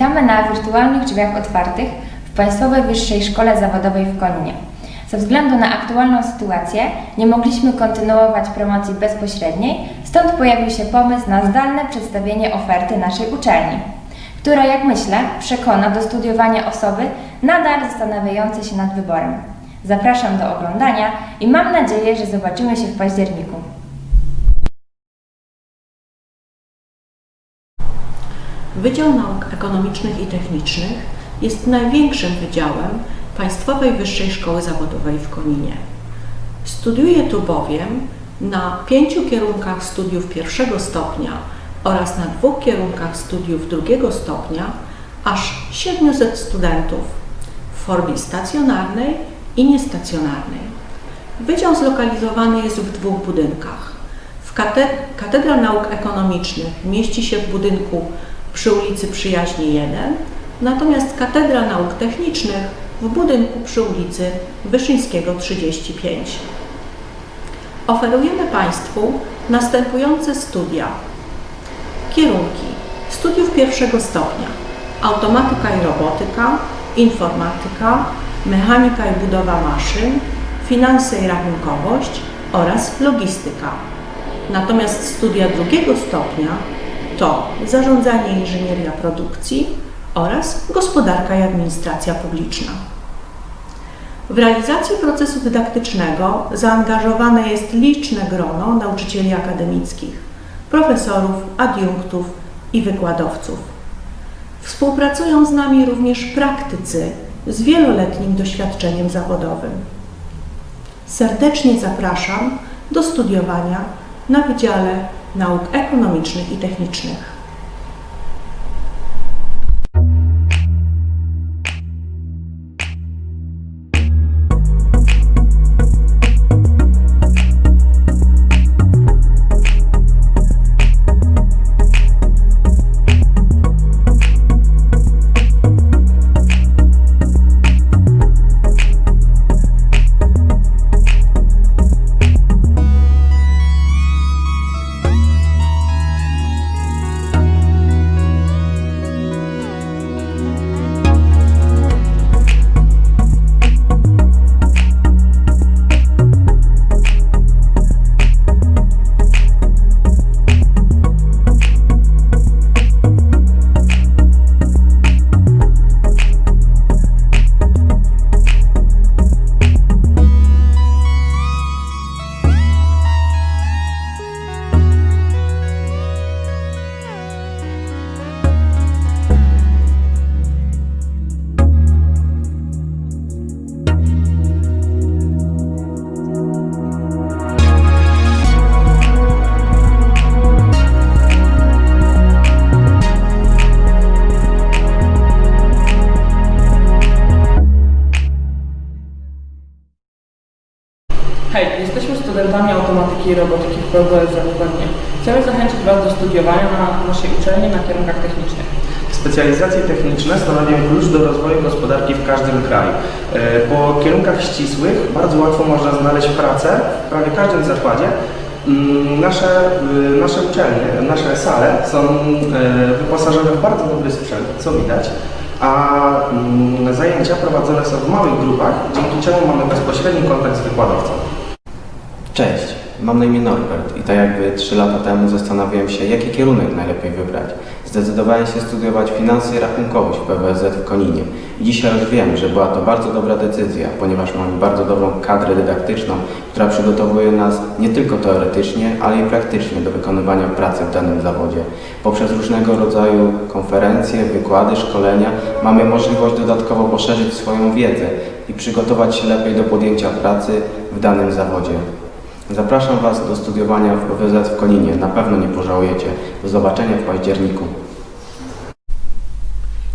Witamy na wirtualnych drzwiach otwartych w Państwowej Wyższej Szkole Zawodowej w Koninie. Ze względu na aktualną sytuację nie mogliśmy kontynuować promocji bezpośredniej, stąd pojawił się pomysł na zdalne przedstawienie oferty naszej uczelni, która, jak myślę, przekona do studiowania osoby nadal zastanawiające się nad wyborem. Zapraszam do oglądania i mam nadzieję, że zobaczymy się w październiku. Wydział Nauk Ekonomicznych i Technicznych jest największym wydziałem Państwowej Wyższej Szkoły Zawodowej w Koninie. Studiuje tu bowiem na pięciu kierunkach studiów pierwszego stopnia oraz na dwóch kierunkach studiów drugiego stopnia aż 700 studentów w formie stacjonarnej i niestacjonarnej. Wydział zlokalizowany jest w dwóch budynkach. W kate- Katedra Nauk Ekonomicznych mieści się w budynku przy ulicy Przyjaźni 1, natomiast Katedra Nauk Technicznych w budynku przy ulicy Wyszyńskiego 35. Oferujemy Państwu następujące studia. Kierunki studiów pierwszego stopnia: automatyka i robotyka, informatyka, mechanika i budowa maszyn, finanse i rachunkowość oraz logistyka. Natomiast studia drugiego stopnia to zarządzanie inżynieria produkcji oraz gospodarka i administracja publiczna. W realizacji procesu dydaktycznego zaangażowane jest liczne grono nauczycieli akademickich, profesorów, adiunktów i wykładowców. Współpracują z nami również praktycy z wieloletnim doświadczeniem zawodowym. Serdecznie zapraszam do studiowania na Wydziale Nauk Ekonomicznych i Technicznych. Hej, jesteśmy studentami automatyki i robotyki w PWSZ w Koninie. Chcemy zachęcić Was do studiowania na naszej uczelni na kierunkach technicznych. Specjalizacje techniczne stanowią klucz do rozwoju gospodarki w każdym kraju. E, Po kierunkach ścisłych bardzo łatwo można znaleźć pracę w prawie każdym zakładzie. Mm, Nasze, y, nasze uczelnie, nasze sale są e, wyposażone w bardzo dobry sprzęt, co widać, a mm, zajęcia prowadzone są w małych grupach, dzięki czemu mamy bezpośredni kontakt z wykładowcą. Mam na imię Norbert i tak jakby 3 lata temu zastanawiałem się, jaki kierunek najlepiej wybrać. Zdecydowałem się studiować finanse i rachunkowość w PWSZ w Koninie. Dzisiaj już wiem, że była to bardzo dobra decyzja, ponieważ mamy bardzo dobrą kadrę dydaktyczną, która przygotowuje nas nie tylko teoretycznie, ale i praktycznie do wykonywania pracy w danym zawodzie. Poprzez różnego rodzaju konferencje, wykłady, szkolenia mamy możliwość dodatkowo poszerzyć swoją wiedzę i przygotować się lepiej do podjęcia pracy w danym zawodzie. Zapraszam Was do studiowania w PWZ w Koninie. Na pewno nie pożałujecie. Do zobaczenia w październiku.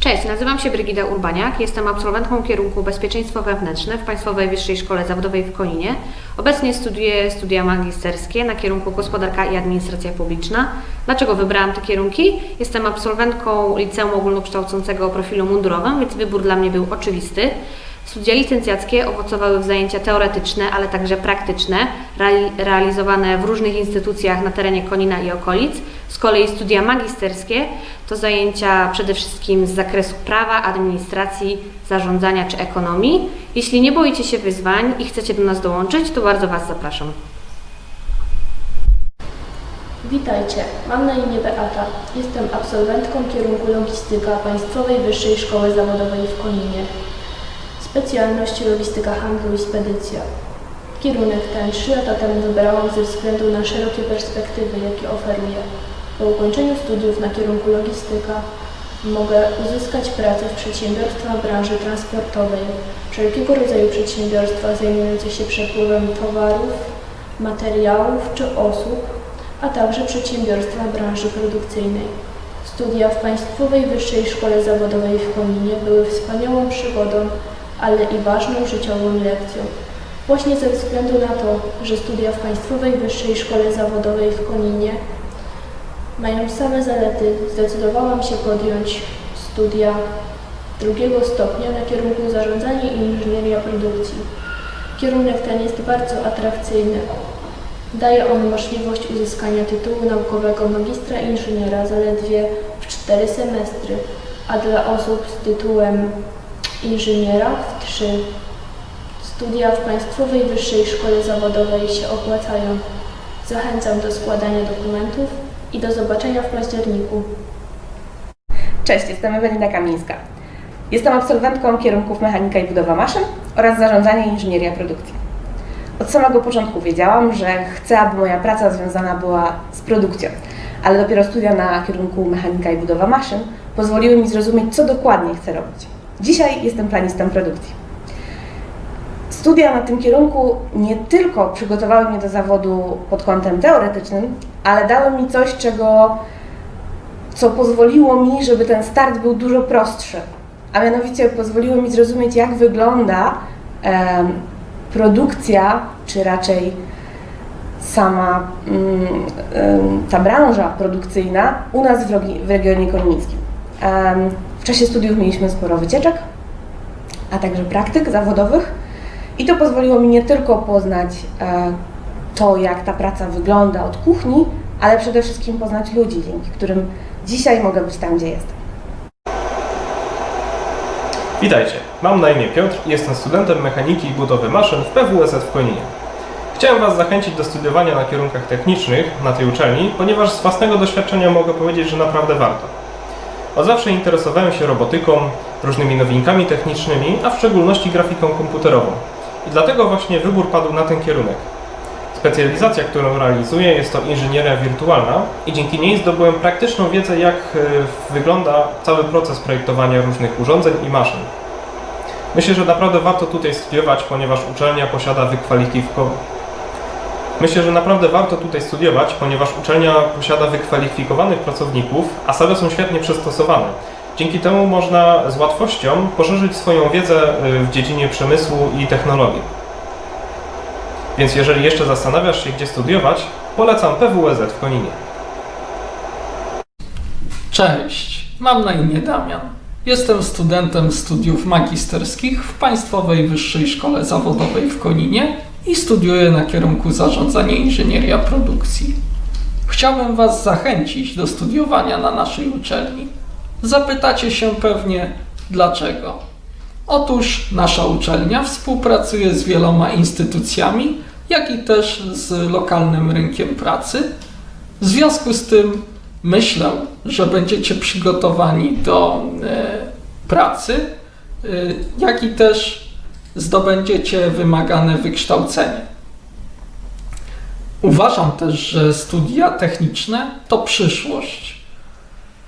Cześć, nazywam się Brygida Urbaniak, jestem absolwentką kierunku Bezpieczeństwo Wewnętrzne w Państwowej Wyższej Szkole Zawodowej w Koninie. Obecnie studiuję studia magisterskie na kierunku Gospodarka i Administracja Publiczna. Dlaczego wybrałam te kierunki? Jestem absolwentką Liceum Ogólnokształcącego o profilu mundurowym, więc wybór dla mnie był oczywisty. Studia licencjackie owocowały w zajęcia teoretyczne, ale także praktyczne, reali- realizowane w różnych instytucjach na terenie Konina i okolic. Z kolei studia magisterskie to zajęcia przede wszystkim z zakresu prawa, administracji, zarządzania czy ekonomii. Jeśli nie boicie się wyzwań i chcecie do nas dołączyć, to bardzo Was zapraszam. Witajcie, mam na imię Beata. Jestem absolwentką kierunku Logistyka Państwowej Wyższej Szkoły Zawodowej w Koninie. Specjalność Logistyka Handlu i Spedycja. Kierunek ten trzy lata temu wybrałam ze względu na szerokie perspektywy, jakie oferuje. Po ukończeniu studiów na kierunku Logistyka mogę uzyskać pracę w przedsiębiorstwach branży transportowej, wszelkiego rodzaju przedsiębiorstwa zajmujące się przepływem towarów, materiałów czy osób, a także przedsiębiorstwa branży produkcyjnej. Studia w Państwowej Wyższej Szkole Zawodowej w Koninie były wspaniałą przygodą, ale i ważną życiową lekcją. Właśnie ze względu na to, że studia w Państwowej Wyższej Szkole Zawodowej w Koninie mają same zalety, zdecydowałam się podjąć studia drugiego stopnia na kierunku Zarządzanie i Inżynieria Produkcji. Kierunek ten jest bardzo atrakcyjny, Daje on możliwość uzyskania tytułu naukowego magistra inżyniera zaledwie w cztery semestry, a dla osób z tytułem inżyniera w trzy. Studia w Państwowej Wyższej Szkole Zawodowej się opłacają. Zachęcam do składania dokumentów i do zobaczenia w październiku. Cześć, jestem Ewelina Kamińska. Jestem absolwentką kierunków mechanika i budowa maszyn oraz zarządzanie inżynieria produkcji. Od samego początku wiedziałam, że chcę, aby moja praca związana była z produkcją, ale dopiero studia na kierunku mechanika i budowa maszyn pozwoliły mi zrozumieć, co dokładnie chcę robić. Dzisiaj jestem planistą produkcji. Studia na tym kierunku nie tylko przygotowały mnie do zawodu pod kątem teoretycznym, ale dały mi coś, czego co pozwoliło mi, żeby ten start był dużo prostszy. A mianowicie pozwoliło mi zrozumieć, jak wygląda em, produkcja, czy raczej sama mm, ta branża produkcyjna u nas w, regionie konińskim. W czasie studiów mieliśmy sporo wycieczek, a także praktyk zawodowych i to pozwoliło mi nie tylko poznać e, to, jak ta praca wygląda od kuchni, ale przede wszystkim poznać ludzi, dzięki którym dzisiaj mogę być tam, gdzie jestem. Witajcie, mam na imię Piotr i jestem studentem mechaniki i budowy maszyn w PWSZ w Koninie. Chciałem Was zachęcić do studiowania na kierunkach technicznych na tej uczelni, ponieważ z własnego doświadczenia mogę powiedzieć, że naprawdę warto. Od zawsze interesowałem się robotyką, różnymi nowinkami technicznymi, a w szczególności grafiką komputerową. I dlatego właśnie wybór padł na ten kierunek. Specjalizacja, którą realizuję, jest to inżynieria wirtualna i dzięki niej zdobyłem praktyczną wiedzę, jak e, wygląda cały proces projektowania różnych urządzeń i maszyn. Myślę, że naprawdę warto tutaj studiować, ponieważ uczelnia posiada wykwalifikowanych. Myślę, że naprawdę warto tutaj studiować, ponieważ uczelnia posiada wykwalifikowanych pracowników, a sale są świetnie przystosowane. Dzięki temu można z łatwością poszerzyć swoją wiedzę e, w dziedzinie przemysłu i technologii. Więc jeżeli jeszcze zastanawiasz się, gdzie studiować, polecam PWSZ w Koninie. Cześć, mam na imię Damian. Jestem studentem studiów magisterskich w Państwowej Wyższej Szkole Zawodowej w Koninie i studiuję na kierunku Zarządzanie Inżynieria Produkcji. Chciałbym Was zachęcić do studiowania na naszej uczelni. Zapytacie się pewnie dlaczego. Otóż nasza uczelnia współpracuje z wieloma instytucjami, jak i też z lokalnym rynkiem pracy. W związku z tym myślę, że będziecie przygotowani do e, pracy, e, jak i też zdobędziecie wymagane wykształcenie. Uważam też, że studia techniczne to przyszłość.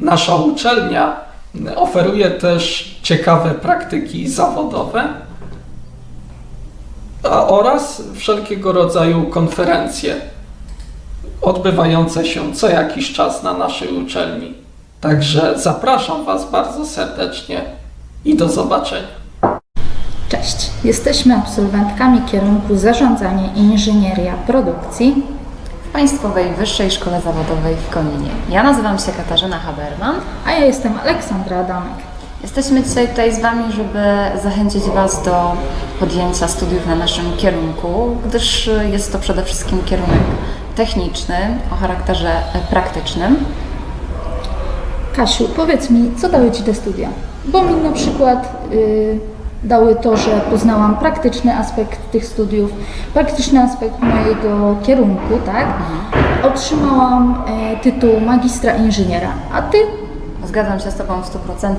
Nasza uczelnia oferuje też ciekawe praktyki zawodowe oraz wszelkiego rodzaju konferencje odbywające się co jakiś czas na naszej uczelni. Także zapraszam Was bardzo serdecznie i do zobaczenia. Cześć, jesteśmy absolwentkami kierunku Zarządzanie i Inżynieria Produkcji. w Państwowej Wyższej Szkole Zawodowej w Koninie. Ja nazywam się Katarzyna Haberman. A ja jestem Aleksandra Adamek. Jesteśmy dzisiaj tutaj z Wami, żeby zachęcić Was do podjęcia studiów na naszym kierunku, gdyż jest to przede wszystkim kierunek techniczny o charakterze praktycznym. Kasiu, powiedz mi, co dały Ci te studia? Bo mi na przykład y, dały to, że poznałam praktyczny aspekt tych studiów, praktyczny aspekt mojego kierunku, tak? Otrzymałam e, tytuł magistra inżyniera. A Ty? Zgadzam się z Tobą w 100%.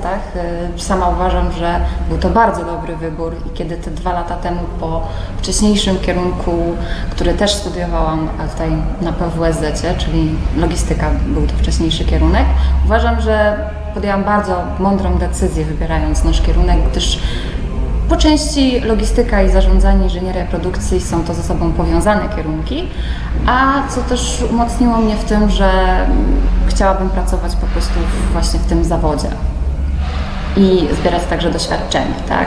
Y, Sama uważam, że był to bardzo dobry wybór i kiedy te dwa lata temu po wcześniejszym kierunku, który też studiowałam tutaj na PWSZ, czyli logistyka był to wcześniejszy kierunek, uważam, że podjęłam bardzo mądrą decyzję wybierając nasz kierunek, gdyż po części logistyka i zarządzanie inżynieria produkcji są to ze sobą powiązane kierunki, a co też umocniło mnie w tym, że chciałabym pracować po prostu właśnie w tym zawodzie i zbierać także doświadczenie, tak?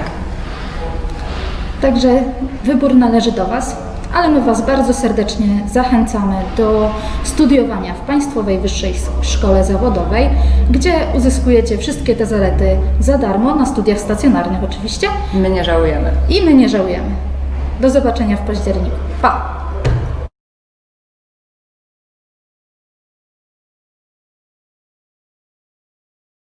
Także wybór należy do Was, ale my Was bardzo serdecznie zachęcamy do studiowania w Państwowej Wyższej Szkole Zawodowej, gdzie uzyskujecie wszystkie te zalety za darmo, na studiach stacjonarnych oczywiście. My nie żałujemy. I my nie żałujemy. Do zobaczenia w październiku. Pa!